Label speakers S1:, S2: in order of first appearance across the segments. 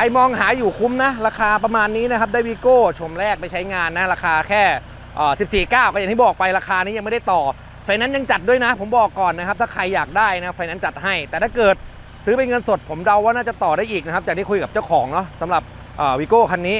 S1: ใครมองหาอยู่คุ้มนะ ราคาประมาณนี้นะครับได้วีโก้ชมแรกไปใช้งานนะ ราคาแค่เอ่อ14 9ก็อย่างที่บอกไปราคานี้ยังไม่ได้ต่อไฟนั้นยังจัดด้วยนะ ผมบอกก่อนนะครับ ถ้าใครอยากได้นะไฟนั้นจัดให้ แต่ถ้าเกิดซื้อเป็นเงินสด ผมเดาว่าน่าจะต่อได้อีกนะครับจากที่คุยกับเจ้าของเนาะสำหรับวีโก้คันนี้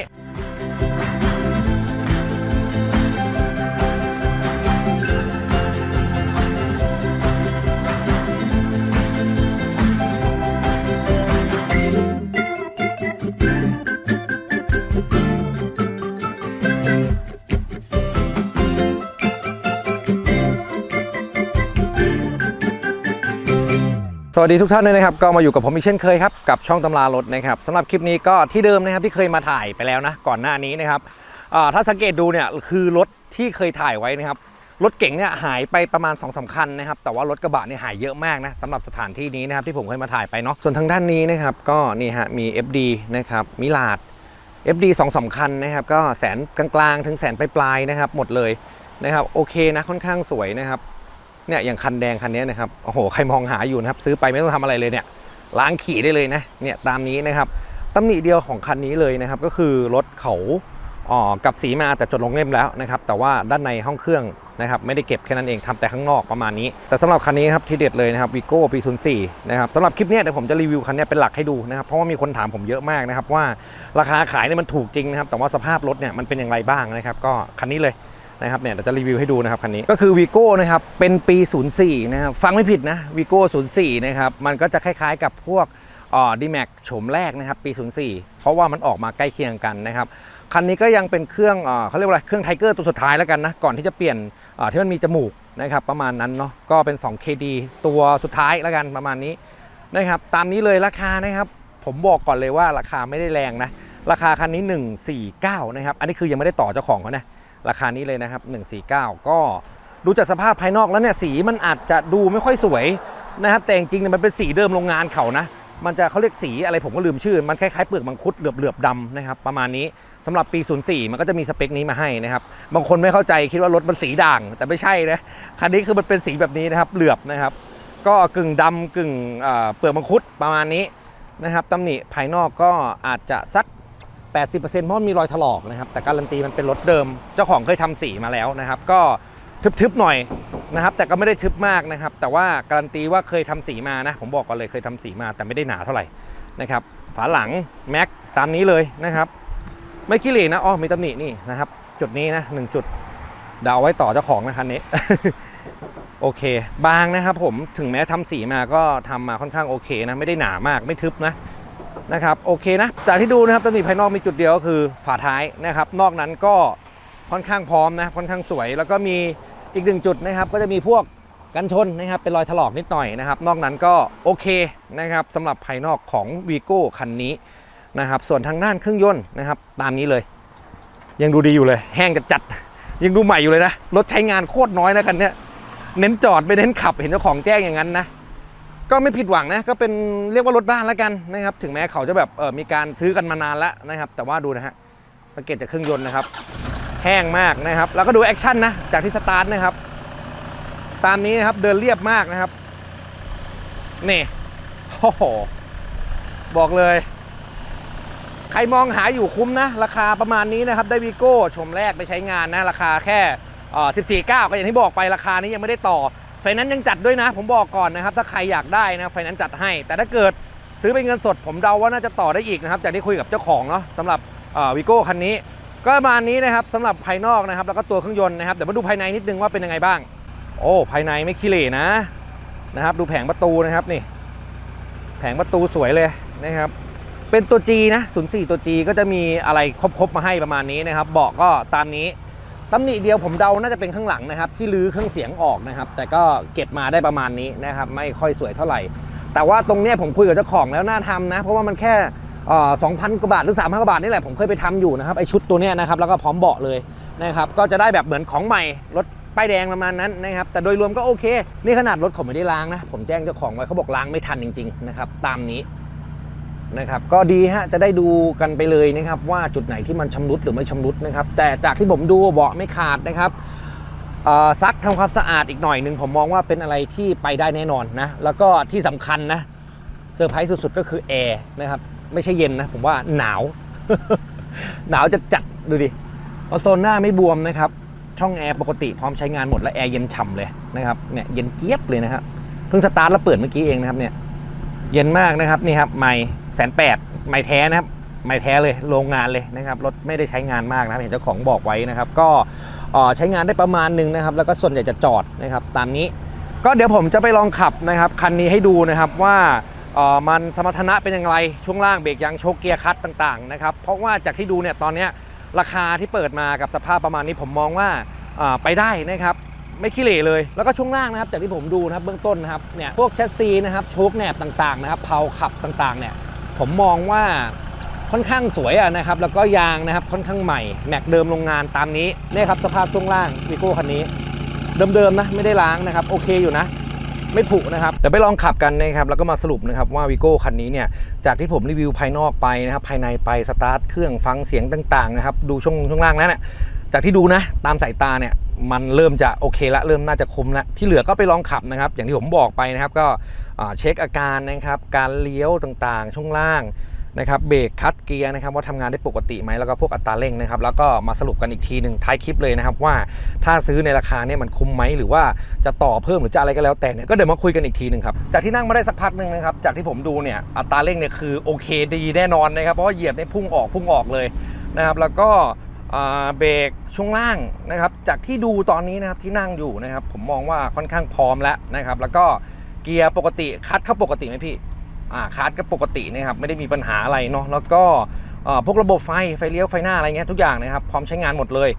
S1: วัสดีทุกท่านด้วยนะครับก็มาอยู่กับผมอีกเช่นเคยครับกับช่องตำรารถนะครับสำหรับคลิปนี้ก็ที่เดิมนะครับที่เคยมาถ่ายไปแล้วนะก่อนหน้านี้นะครับถ้าสังเกตดูเนี่ยคือรถที่เคยถ่ายไว้นะครับรถเก๋งเนี่ยหายไปประมาณ2อสาคัญนะครับแต่ว่ารถกระบะเนี่ยหายเยอะมากนะสำหรับสถานที่นี้นะครับที่ผมเคยมาถ่ายไปเนาะส่วนทางด้านนี้นะครับก็นี่ฮะมี FD นะครับมิลาด FD 2องสามคันนะครับก็แสนกลางๆ ถึงแสนปลายๆนะครับหมดเลยนะครับโอเคนะค่อนข้างสวยนะครับ เนี่ยอย่างคันแดงคันนี้นะครับโอ้โหใครมองหาอยู่นะครับซื้อไปไม่ต้องทำอะไรเลยเนี่ยล้างขี่ได้เลยนะเนี่ยตามนี้นะครับตำหนิเดียวของคันนี้เลยนะครับก็คือรถเขาอ๋อกับสีมาแต่จดลงเล่มแล้วนะครับแต่ว่าด้านในห้องเครื่องนะครับไม่ได้เก็บแค่นั้นเองทำแต่ข้างนอกประมาณนี้ แต่สำหรับคันนี้ครับที่เด็ดเลยนะครับวีโก้ปี04นย์สี่นะครับสำหรับคลิปนี้เดี๋ยวผมจะรีวิวคันนี้เป็นหลักให้ดูนะครับเพราะว่ามีคนถามผมเยอะมากนะครับว่าราคาขายเนี่ยมันถูกจริงนะครับแต่ว่าสภาพรถเนี่ยมันเป็นอย่างไรบ้างนะครับก็คันนี้เลย นะครับเนี่ยเดี๋ยวจะรีวิวให้ดูนะครับคันนี้ก็คือวีโก้นะครับเป็นปี 04 นะครับฟังไม่ผิดนะวีโก้04 นะครับมันก็จะคล้ายๆกับพวกดีแม็กโฉมแรกนะครับปี 04 เพราะว่ามันออกมาใกล้เคียงกันนะครับคันนี้ก็ยังเป็นเครื่องเอเขาเรียกว่าอะไรเครื่องไทเกอร์ตัวสุดท้ายแล้วกันนะก่อนที่จะเปลี่ยนที่มันมีจมูกนะครับประมาณนั้นเนาะก็เป็น 2KD ตัวสุดท้ายแล้วกันประมาณนี้นะครับตามนี้เลยราคานะครับผมบอกก่อนเลยว่าราคาไม่ได้แรงนะราคาคันนี้ 149 นะครับ อันนี้คือยังไม่ได้ต่อเจ้าของเขานะ ราคานี้เลยนะครับ 149 ก็ดูจากสภาพภายนอกแล้วเนี่ยสีมันอาจจะดูไม่ค่อยสวยนะครับแต่จริงๆเนี่ยมันเป็นสีเดิมโรงงานเขานะมันจะเขาเรียกสีอะไรผมก็ลืมชื่อ มันคล้ายๆเปลือกมังคุดเหลือบๆดำนะครับประมาณนี้สำหรับปี 04 มันก็จะมีสเปคนี้มาให้นะครับบางคนไม่เข้าใจคิดว่ารถมันสีด่าง แต่ไม่ใช่นะคันนี้คือมันเป็นสีแบบนี้นะครับเหลือบนะครับ ก็กึ่งดำกึ่งเอ่อเปลือกมังคุดประมาณนี้นะครับตำหนิภายนอกก็อาจจะสัก 80%เพราะมันมีรอยถลอกนะครับ แต่การันตีมันเป็นรถเดิม เจ้าของเคยทำสีมาแล้วนะครับ ก็ทึบๆหน่อยนะครับ แต่ก็ไม่ได้ทึบมากนะครับ แต่ว่าการันตีว่าเคยทำสีมานะ ผมบอกก่อนเลยเคยทำสีมาแต่ไม่ได้หนาเท่าไหร่นะครับ ฝาหลังแม็กตามนี้เลยนะครับ ไม่ขี้เหร่นะอ๋อมีตำหนินี่นะครับ จุดนี้นะหนึ่งจุดเดาไว้ต่อเจ้าของนะคันนี้โอเค บางนะครับผมถึงแม้ทำสีมาก็ทำมาค่อนข้างโอเคนะ ไม่ได้หนามากไม่ทึบนะ นะครับโอเคนะจากที่ดูนะครับตำหนิภายนอกมีจุดเดียวก็คือฝาท้ายนะครับ นอกนั้นก็ค่อนข้างพร้อมนะค่อนข้างสวย แล้วก็มีอีกหนึ่งจุดนะครับ ก็จะมีพวกกันชนนะครับเป็นรอยถลอกนิดหน่อยนะครับ นอกนั้นก็โอเคนะครับสำหรับภายนอกของวีโก้คันนี้นะครับส่วนทางด้านเครื่องยนต์นะครับ ตามนี้เลย ยังดูดีอยู่เลย แห้งจัดยังดูใหม่อยู่เลยนะรถใช้งานโคตรน้อยนะคันนี้เน้นจอดไม่เน้นขับเห็นเจ้าของแจ้งอย่างนั้นนะ ก็ไม่ผิดหวังนะก็เป็นเรียกว่ารถบ้านแล้วกันนะครับ ถึงแม้เขาจะแบบมีการซื้อกันมานานแล้วนะครับ แต่ว่าดูนะฮะสังเกตจากเครื่องยนต์นะครับ แห้งมากนะครับ แล้วก็ดูแอคชั่นนะจากที่สตาร์ทนะครับ ตามนี้นะครับเดินเรียบมากนะครับนี่โอ้โหบอกเลย ใครมองหาอยู่คุ้มนะ ราคาประมาณนี้นะครับ ได้วีโก้ชมแรกไปใช้งานนะ ราคาแค่เอ่อ14 9 ก็อย่างที่บอกไปราคานี้ยังไม่ได้ต่อ ไฟนั้นซ์ยังจัดด้วยนะ ผมบอกก่อนนะครับ ถ้าใครอยากได้นะไฟนั้นซ์จัดให้ แต่ถ้าเกิดซื้อเป็นเงินสด ผมเดาว่าน่าจะต่อได้อีกนะครับจากที่คุยกับเจ้าของเนาะสำหรับวีโก้คันนี้ ก็ประมาณนี้นะครับสำหรับภายนอกนะครับ แล้วก็ตัวเครื่องยนต์นะครับเดี๋ยวมาดูภายในนิดนึงว่าเป็นยังไงบ้าง โอ้ภายในไม่ขี้เหร่นะนะครับ ดูแผงประตูนะครับนี่ แผงประตูสวยเลยนะครับ เป็นตัว G นะ04 ตัว G ก็จะมีอะไรครบๆมาให้ประมาณนี้นะครับเบาะก็ตามนี้ ตำหนิเดียวผมเดาน่าจะเป็นข้างหลังนะครับ ที่ลื้อเครื่องเสียงออกนะครับ แต่ก็เก็บมาได้ประมาณนี้นะครับ ไม่ค่อยสวยเท่าไหร่ แต่ว่าตรงเนี้ยผมคุยกับเจ้าของแล้วน่าทำนะ เพราะว่ามันแค่สองพันกว่าบาทหรือ3 0 0 0กว่าบาทนี่แหละผมเคยไปทำอยู่นะครับไอชุดตัวเนี้ยนะครับแล้วก็พร้อมเบาะเลยนะครับก็จะได้แบบเหมือนของใหม่รถป้ายแดงประมาณนั้นนะครับแต่โดยรวมก็โอเค นี่ขนาดรถผมไม่ได้ล้างนะ ผมแจ้งเจ้าของไว้เขาบอกล้างไม่ทันจริงๆนะครับตามนี้ นะครับก็ดีฮะจะได้ดูกันไปเลยนะครับว่าจุดไหนที่มันชำรุดหรือไม่ชำรุดนะครับแต่จากที่ผมดูเบาะไม่ขาดนะครับซักทำความสะอาดอีกหน่อยหนึ่งผมมองว่าเป็นอะไรที่ไปได้แน่นอนนะแล้วก็ที่สำคัญนะเซอร์ไพรส์สุดๆก็คือแอร์นะครับไม่ใช่เย็นนะผมว่าหนาว หนาวจะจัดดูดิโซนหน้าไม่บวมนะครับช่องแอร์ปกติพร้อมใช้งานหมดและแอร์เย็นฉ่ำเลยนะครับเนี่ยเย็นเจี๊ยบเลยนะครับเพิ่งสตาร์ทแล้วเปิดเมื่อกี้เองนะครับเนี่ยเย็นมากนะครับนี่ครับไม่ แสนแปดไม่แท้นะครับไม่แท้เลยโรงงานเลยนะครับรถไม่ได้ใช้งานมากนะครับเห็นเจ้าของบอกไว้นะครับ ก็ใช้งานได้ประมาณหนึ่งนะครับ แล้วก็ส่วนใหญ่จะจอดนะครับ ตามนี้ ก็เดี๋ยวผมจะไปลองขับนะครับคันนี้ให้ดูนะครับว่ามันสมรรถนะเป็นอย่างไรช่วงล่างเบรกยางโชคเกียร์คัตต่างๆนะครับเพราะว่าจากที่ดูเนี่ยตอนเนี้ยราคาที่เปิดมากับสภาพประมาณนี้ผมมองว่าไปได้นะครับไม่ขี้เหร่เลย แล้วก็ช่วงล่างนะครับจากที่ผมดูนะครับเบื้องต้นนะครับเนี่ยพวกแชสซีนะครับโชคแหนบต่างๆนะครับเพาขับต่างๆเนี่ย ผมมองว่าค่อนข้างสวยอะนะครับ แล้วก็ยางนะครับค่อนข้างใหม่ แม็กเดิมโรงงานตามนี้นี่ครับสภาพช่วงล่างวีโก้คันนี้ เดิมๆนะไม่ได้ล้างนะครับ โอเคอยู่นะ ไม่ผุนะครับเดี๋ยวไปลองขับกันนะครับแล้วก็มาสรุปนะครับว่าวิโก้คันนี้เนี่ยจากที่ผมรีวิวภายนอกไปนะครับภายในไปสตาร์ทเครื่องฟังเสียงต่างๆนะครับดูช่วงช่วงล่างแล้วเนี่ย จากที่ดูนะตามสายตาเนี่ยมันเริ่มจะโอเคละเริ่มน่าจะคุ้มละที่เหลือก็ไปลองขับนะครับ อย่างที่ผมบอกไปนะครับก็เช็คอาการนะครับการเลี้ยวต่างๆ ช่วงล่างนะครับเบรกคัดเกียร์นะครับว่าทำงานได้ปกติไหมแล้วก็พวกอัตราเร่งนะครับแล้วก็มาสรุปกันอีกทีหนึ่งท้ายคลิปเลยนะครับว่าถ้าซื้อในราคาเนี่ยมันคุ้มไหมหรือว่าจะต่อเพิ่มหรือจะอะไรก็แล้วแต่เนี่ยก็เดี๋ยวมาคุยกันอีกทีหนึ่งครับจากที่นั่งมาได้สักพักหนึ่งนะครับจากที่ผมดูเนี่ยอัตราเร่งเนี่ยคือโอเคดีแน่นอนนะครับเพราะว่าเหยียบเนี่ยพุ่งออกพุ่งออกเลยนะครับแล้วก็ เบรกช่วงล่างนะครับ จากที่ดูตอนนี้นะครับที่นั่งอยู่นะครับ ผมมองว่าค่อนข้างพร้อมแล้วนะครับ แล้วก็เกียร์ปกติคัดเข้าปกติไหมพี่อ่าคาร์ดก็ปกตินะครับไม่ได้มีปัญหาอะไรเนาะแล้วก็พวกระบบไฟไฟเลี้ยวไฟหน้าอะไรเงี้ยทุกอย่างนะครับ พร้อมใช้งานหมดเลย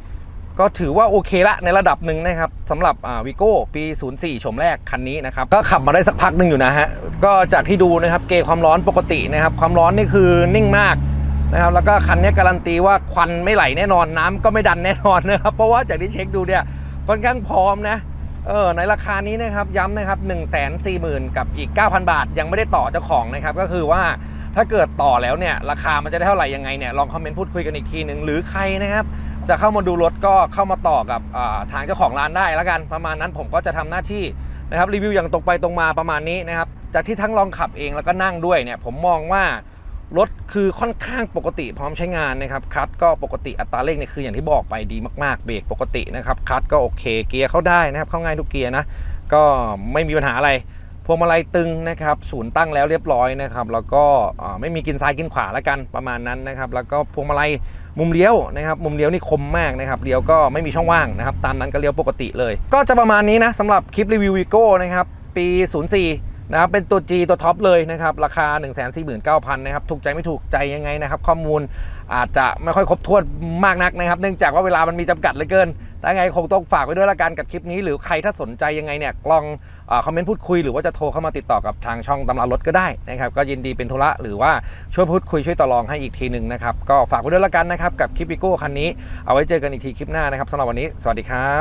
S1: ก็ถือว่าโอเคละในระดับหนึ่งนะครับสำหรับวิโก้ปี 04 ชมแรกคันนี้นะครับ ก็ขับมาได้สักพักหนึ่งอยู่นะฮะก็จากที่ดูนะครับเกจความร้อนปกตินะครับ ความร้อนนี่คือนิ่งมาก นะครับแล้วก็คันนี้การันตีว่าควันไม่ไหลแน่นอนน้ำก็ไม่ดันแน่นอนนะครับเพราะว่าจากที่เช็คดูเนี่ยค่อนข้างพร้อมนะเออในราคานี้นะครับย้ำนะครับ 1 4 0 0 0 0 กับอีก 9,000 บาท ยังไม่ได้ต่อเจ้าของนะครับ ก็คือว่าถ้าเกิดต่อแล้วเนี่ย ราคามันจะได้เท่าไหร่ยังไงเนี่ยลองคอมเมนต์พูดคุยกันอีกทีหนึ่งหรือใครนะครับ จะเข้ามาดูรถก็เข้ามาต่อกับทางเจ้าของร้านได้แล้วกันประมาณนั้นผมก็จะทำหน้าที่นะครับรีวิวอย่างตรงไปตรงมาประมาณนี้นะครับจากที่ทั้งลองขับเองแล้วก็นั่งด้วยเนี่ยผมมองว่า รถคือค่อนข้างปกติพร้อมใช้งานนะครับคัดก็ปกติอัตราเร่งเนี่ยคืออย่างที่บอกไปดีมากๆเบรกปกตินะครับคัดก็โอเคเกียร์เข้าได้นะครับเข้าง่ายทุกเกียร์นะก็ไม่มีปัญหาอะไรพวงมาลัยตึงนะครับศูนย์ตั้งแล้วเรียบร้อยนะครับแล้วก็ไม่มีกินซ้ายกินขวาแล้วกันประมาณนั้นนะครับแล้วก็พวงมาลัยมุมเลี้ยวนะครับมุมเลี้ยวนี่คมมากนะครับเลี้ยวก็ไม่มีช่องว่างนะครับตามนั้นก็เลี้ยวปกติเลย ก็จะประมาณนี้นะสำหรับคลิปรีวิววีโก้นะครับปี 04 นะครับเป็นตัว G ตัวท็อปเลยนะครับ ราคา 1 4 9 0 0 0นะครับ ถูกใจไม่ถูกใจยังไงนะครับ ข้อมูลอาจจะไม่ค่อยครบถ้วนมากนักนะครับ เนื่องจากว่าเวลามันมีจำกัดเหลือเกินแต่ยังไงคงต้องฝากไว้ด้วยละกันกับคลิปนี้ หรือใครถ้าสนใจยังไงเนี่ยลองคอมเมนต์พูดคุยหรือว่าจะโทรเข้ามาติดต่อกับทางช่องตำรารถก็ได้นะครับก็ยินดีเป็นธุระหรือว่าช่วยพูดคุยช่วยต่อรองให้อีกทีหนึ่งนะครับก็ฝากไว้ด้วยละกันนะครับกับคลิปวิโก้คันนี้เอาไว้เจอกันอีกทีคลิปหน้านะครับสำหรับวันนี้สวัสดีครับ